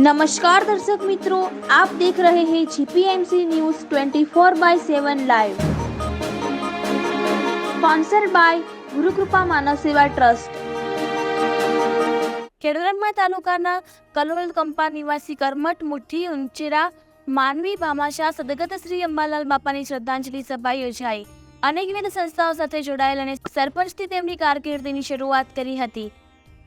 નમસ્કાર દર્શક મિત્રો, આપ દેખ રહે હે G P M C news 24 by seven live. Sponsor by Gurukrupa Manav Seva trust. Khedbrahma તાલુકાના કલોલ કંપા નિવાસી કર્મઠ મુઠ્ઠી ઉંચેરા માનવી ભામાશા સદગત શ્રી અંબાલાલ બાપાની શ્રદ્ધાંજલિ સભા યોજાઈ. અનેકવિધ સંસ્થાઓ સાથે જોડાયેલ અને સરપંચથી તેમની કારકિર્દીની શરૂઆત કરી હતી.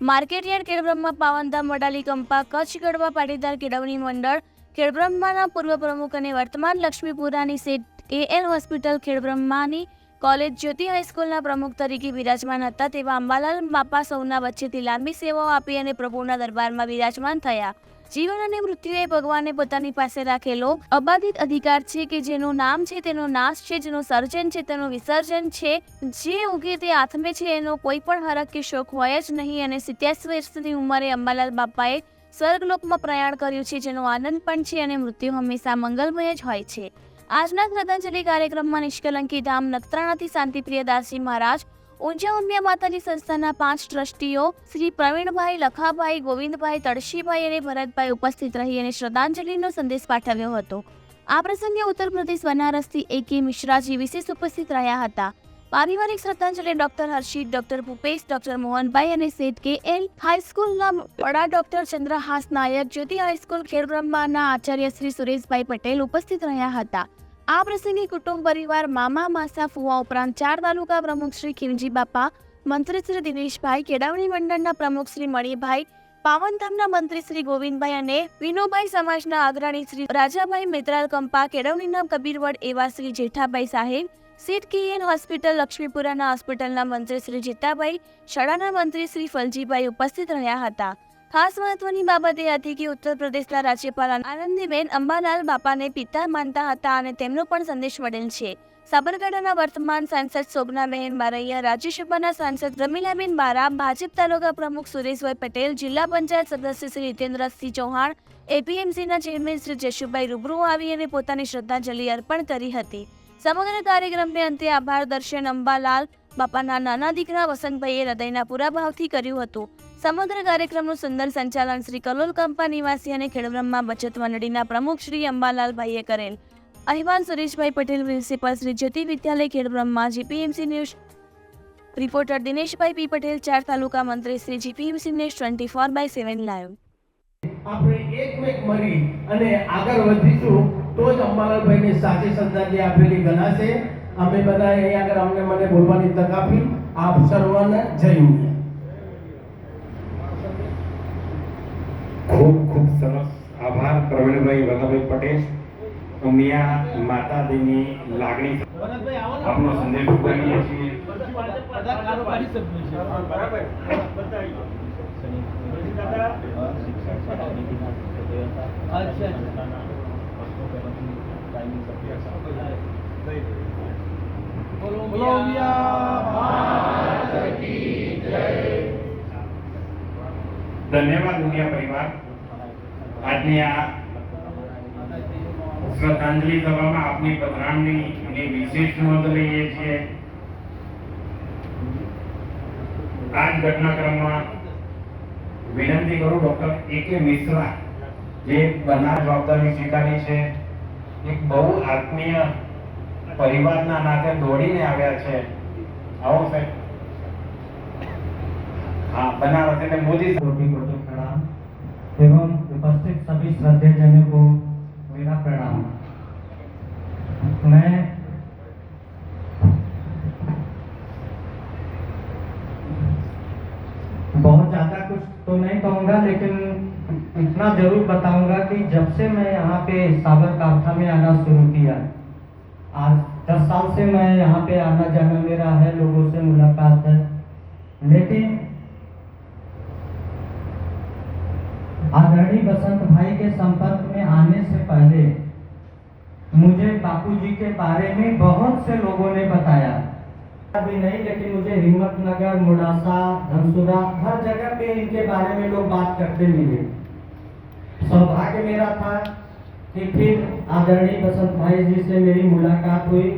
માર્કેટયાર્ડ ખેડબ્રહ્મા પાવનધામ વડાલી કંપા કચ્છ ગઢવા પાટીદાર કેળવણી મંડળ ખેડબ્રહ્માના પૂર્વ પ્રમુખ અને વર્તમાન લક્ષ્મીપુરાની સેટ એએલ હોસ્પિટલ ખેડબ્રહ્માની કોલેજ જ્યોતિ હાઈસ્કૂલના પ્રમુખ તરીકે બિરાજમાન હતા તેવા અંબાલાલ બાપા સૌના વચ્ચેથી લાંબી સેવાઓ આપી અને પ્રભુના દરબારમાં બિરાજમાન થયા. જીવન અને મૃત્યુએ ભગવાને પોતાની પાસે રાખેલો અબાધિત અધિકાર છે કે જેનું નામ છે, તેનો નાશ છે, જેનું સર્જન છે, તેનું વિસર્જન છે, જે ઉગે તે આથમે છે, એનો કોઈ પણ હરક કે શોખ હોય જ નહીં અને સિત્યાસી વર્ષની ઉંમરે અંબાલાલ બાપાએ સ્વર્ગલોકમાં પ્રયાણ કર્યું છે, જેનો આનંદ પણ છે અને મૃત્યુ હંમેશા મંગલમય જ હોય છે. આજના શ્રદ્ધાંજલિ કાર્યક્રમમાં નિષ્કલંકી ધામ નખત્રાણાથી શાંતિપ્રિય દાસજી મહારાજ ઊંઝા ઉમિયા માતાજી સંસ્થાના પાંચ ટ્રસ્ટીઓ શ્રી પ્રવીણભાઈ, લખાભાઈ, ગોવિંદભાઈ, તળશીભાઈ અને ભરતભાઈ ઉપસ્થિત રહી અને શ્રદ્ધાંજલિનો સંદેશ પાઠવ્યો હતો. આ પ્રસંગે ઉત્તર પ્રદેશ બનારસથી એ કે મિશ્રાજી વિશેષ ઉપસ્થિત રહ્યા હતા. પારિવારિક શ્રદ્ધાંજલિ doctor Harshit, doctor Bhupesh, doctor Mohanbhai અને સેઠ કે એલ, હાઈસ્કૂલના વડા doctor Chandrahas Nayak, Jyoti high school ખેડબ્રહ્માના આચાર્ય શ્રી સુરેશભાઈ પટેલ ઉપસ્થિત રહ્યા હતા. આ પ્રસંગે કુટુંબ પરિવાર, મામા, માસા, ફુવા ઉપરાંત ચાર તાલુકા પ્રમુખ શ્રી ખીમજી બાપા, મંત્રી શ્રી દિનેશભાઈ, કેળવણી મંડળના પ્રમુખ શ્રી મણિભાઈ પાવનધામના મંત્રી શ્રી ગોવિંદભાઈ અને વિનોભાઈ સમાજના અગ્રણી શ્રી રાજાભાઈ મેત્રાલ કંપા, કેળવણીના કબીરવડ એવા શ્રી જેઠાભાઈ સાહેબ, સીટ કેએન હોસ્પિટલ લક્ષ્મીપુરાના હોસ્પિટલના મંત્રી શ્રી જીતાભાઈ, શાળાના મંત્રી શ્રી ફલજીભાઈ ઉપસ્થિત રહ્યા હતા. ખાસ મહત્વની બાબત એ હતી કે ઉત્તર પ્રદેશના રાજ્યપાલ આનંદીબેન અંબાલાલ બાપાને પિતા માનતા હતા અને તેમનો પણ સંદેશ મળેલ છે. સાબરકાંઠાના વર્તમાન સાંસદ શોભનાબેન બારૈયા, રાજ્યસભાના સાંસદ રમીલાબેન બારા, ભાજપ તાલુકા પ્રમુખ સુરેશભાઈ પટેલ, જિલ્લા પંચાયત સદસ્ય શ્રી હિતેન્દ્રસિંહ ચૌહાણ, એપીએમસીના ચેરમેન શ્રી જશુભાઈ રૂબરૂ આવી અને પોતાની શ્રદ્ધાંજલિ અર્પણ કરી હતી. સમગ્ર કાર્યક્રમને અંતે આભાર. દર્શન અંબાલાલ બાપાના નાના દીકરા વસંતભાઈએ હૃદયના પૂરા ભાવથી કર્યું હતું. સમગ્ર કાર્યક્રમનું સુંદર સંચાલન શ્રી કલોલ કંપા નિવાસી અને ખેડબ્રહ્મા બચત મંડળીના પ્રમુખ શ્રી અંબાલાલભાઈએ કરેલ. અહેવાલ સુરેશભાઈ પટેલ, પ્રિન્સિપાલ શ્રી જ્યોતિ વિદ્યાલય, Khedbrahma, G P M C news. Reporter Dineshbhai P Patel, ચાર તાલુકા મંત્રી Shri G P M C news twenty four by seven live. આપણે એકમેક મળી અને આગળ વધીશું, તો જ અંબાલાલભાઈની સાચી શ્રદ્ધાંજલિ આપેલી ગણાશે. અમે બધા અહીંયા આગળ અમને મને બોલવાની તક આપી. આપ સર્વને જય ખૂબ ખૂબ સરસ આભાર પ્રવીણભાઈ વલ્લભભાઈ પટેલ ઉમિયા માતાજીની લાગણી. આપનો સંદેશ ઉગાડીએ છીએ. ધન્યવાદ, દુનિયા પરિવાર. આજની આ શ્રદ્ધાંજલિ સભામાં આપની પધરામણી અને વિશેષ નોંધ લઈએ છીએ. આ ઘટનાક્રમમાં વિનંતી કરું, ડોક્ટર એ કે મિશ્રા, જે બનાર જવાબદારી સ્વીકારી છે. એક બહુ આત્મીય પરિવારના નાતે દોડીને આવ્યા છે આવો સાહેબ हाँ बनारस में मोदी कोटि कोटि प्रणाम एवं उपस्थित सभी श्रद्धेजनों को मेरा प्रणाम मैं बहुत ज़्यादा कुछ तो नहीं कहूँगा लेकिन इतना जरूर बताऊंगा कि जब से मैं यहाँ पे साबरकांठा में आना शुरू किया आज दस साल से मैं यहाँ पे आना जाना मेरा है, लोगों से मुलाकात है। लेकिन आदरणीय बसंत भाई के संपर्क में आने से पहले मुझे बापू जी के बारे में बहुत से लोगों ने बताया। अभी नहीं, लेकिन मुझे हिम्मत नगर मुडासा, धनसुरा, हर जगह पे इनके बारे में लोग बात करते मिले। सौभाग्य मेरा था कि फिर आदरणीय बसंत भाई जी से मेरी मुलाकात हुई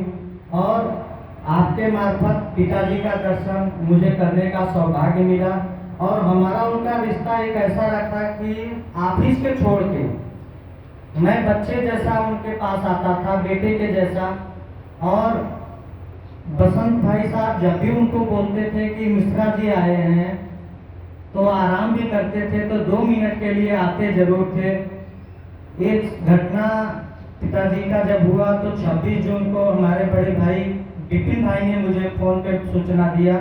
और आपके मार्फत पिताजी का दर्शन मुझे करने का सौभाग्य मिला और हमारा उनका रिश्ता एक ऐसा रखा कि ऑफ़िस के छोड़ के, मैं बच्चे जैसा उनके पास आता था, बेटे के जैसा। और बसंत भाई साहब जब भी उनको बोलते थे कि मिश्रा जी आए हैं तो आराम भी करते थे तो दो मिनट के लिए आते ज़रूर थे। एक घटना पिताजी का जब हुआ तो 26 जून को हमारे बड़े भाई विपिन भाई ने मुझे फ़ोन पे सूचना दिया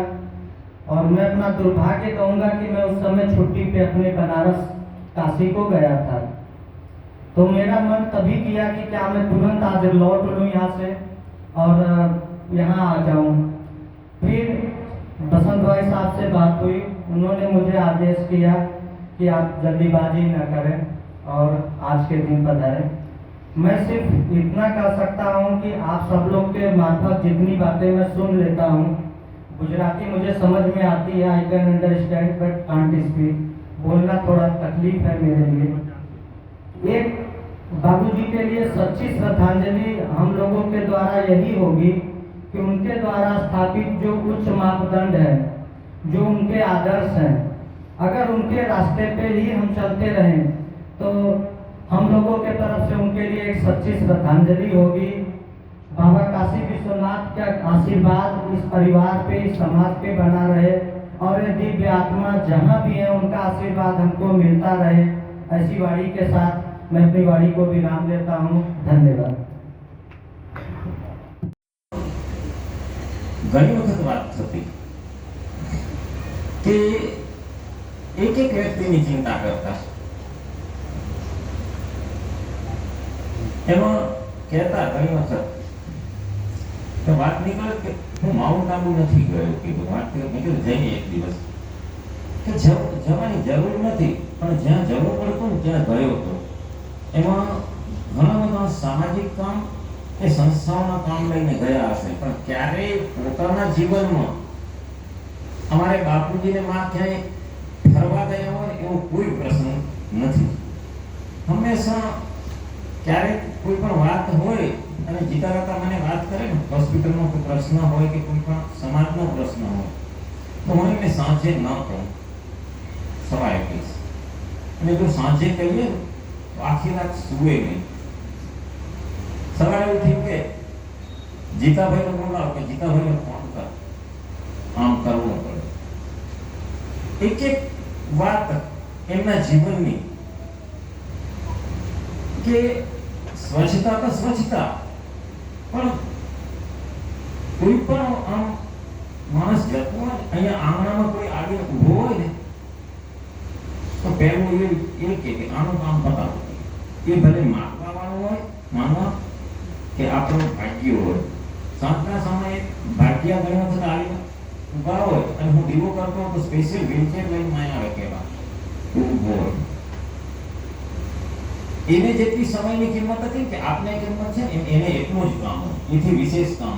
और मैं अपना दुर्भाग्य कहूँगा कि मैं उस समय छुट्टी पे अपने बनारस काशी को गया था। तो मेरा मन तभी किया कि क्या मैं तुरंत आज लौट लूँ यहाँ से और यहाँ आ जाऊँ। फिर बसंत भाई साहब से बात हुई। उन्होंने मुझे आदेश किया कि आप जल्दीबाजी न करें। और आज के दिन पधारें मैं सिर्फ़ इतना कह सकता हूँ कि आप सब लोग के मार्फत जितनी बातें मैं सुन लेता हूँ, गुजराती मुझे समझ में आती है I can understand but can't speak बोलना थोड़ा तकलीफ़ है मेरे लिए। एक बाबूजी के लिए सच्ची श्रद्धांजलि हम लोगों के द्वारा यही होगी कि उनके द्वारा स्थापित जो उच्च मापदंड है, जो उनके आदर्श हैं, अगर उनके रास्ते पे ही हम चलते रहें तो हम लोगों के तरफ से उनके लिए एक सच्ची श्रद्धांजलि होगी बाबा काशी विश्वनाथ का आशीर्वाद इस परिवार पे इस समाज पे बना रहे और ये दिव्य आत्मा जहाँ भी है उनका आशीर्वाद हमको मिलता रहे ऐसी वाणी के साथ मैं अपनी वाणी को विराम देता हूँ धन्यवाद ઘણી વખત વાત થતી કે એક એક વ્યક્તિની ચિંતા કરતા એમાં કહેતા ઘણી વખત કે વાત નીકળે કે હું માઉન્ટ આબુ નથી ગયો કીધું વાત નીકળે. જઈએ એક દિવસ. કે જવાની જરૂર નથી, પણ જ્યાં જવું પડતું ને ત્યાં ગયો હતો એમાં ઘણા બધા સામાજિક કામ એ સંસ્થાઓના કામ લઈને ગયા હશે. પણ ક્યારેય પોતાના જીવનમાં અમારે બાપુજીને માં ક્યાંય ફરવા ગયા હોય એવો કોઈ પ્રસંગ નથી. હંમેશા ક્યારેક કોઈ પણ વાત હોય અને જીતા કાકા મને વાત કરે ને હોસ્પિટલનો કોઈ પ્રશ્ન હોય કે કોઈ પણ સમાજનો પ્રશ્ન હોય તો હું એમને સાંજે ન કહું સવારે કહીશ અને જો સાંજે કહીએ ને તો આખી રાત સુવે નહીં સવારે ઉઠી કે જીતાભાઈને બોલાવો કે જીતાભાઈને ફોન કર આમ કરવું પડે એક એક વાત એમના જીવનની કે સ્વચ્છતા તો સ્વચ્છતા પણ કોઈ પણ આમ માણસ જતો હોય ને, અહીંયા આંગણામાં કોઈ આવીને ઊભો હોય ને તો પહેલું એ એ કે કે આનું કામ પતાવો એ ભલે માગવા વાળું હોય માનવા કે આપણું ભાગ્ય હોય સાંજના સમયે ભાગ્યા ઘણી વખત આવીને ઊભા હોય અને હું દીવો કરતો હોઉં તો સ્પેશિયલ વ્હીલચેર લઈને માં આવે કહેવા ઊભો હોય એને જેટલી સમયની કિંમત હતી કે આપને કિંમત છે એને એટલું જ કામ હોય એથી વિશેષ કામ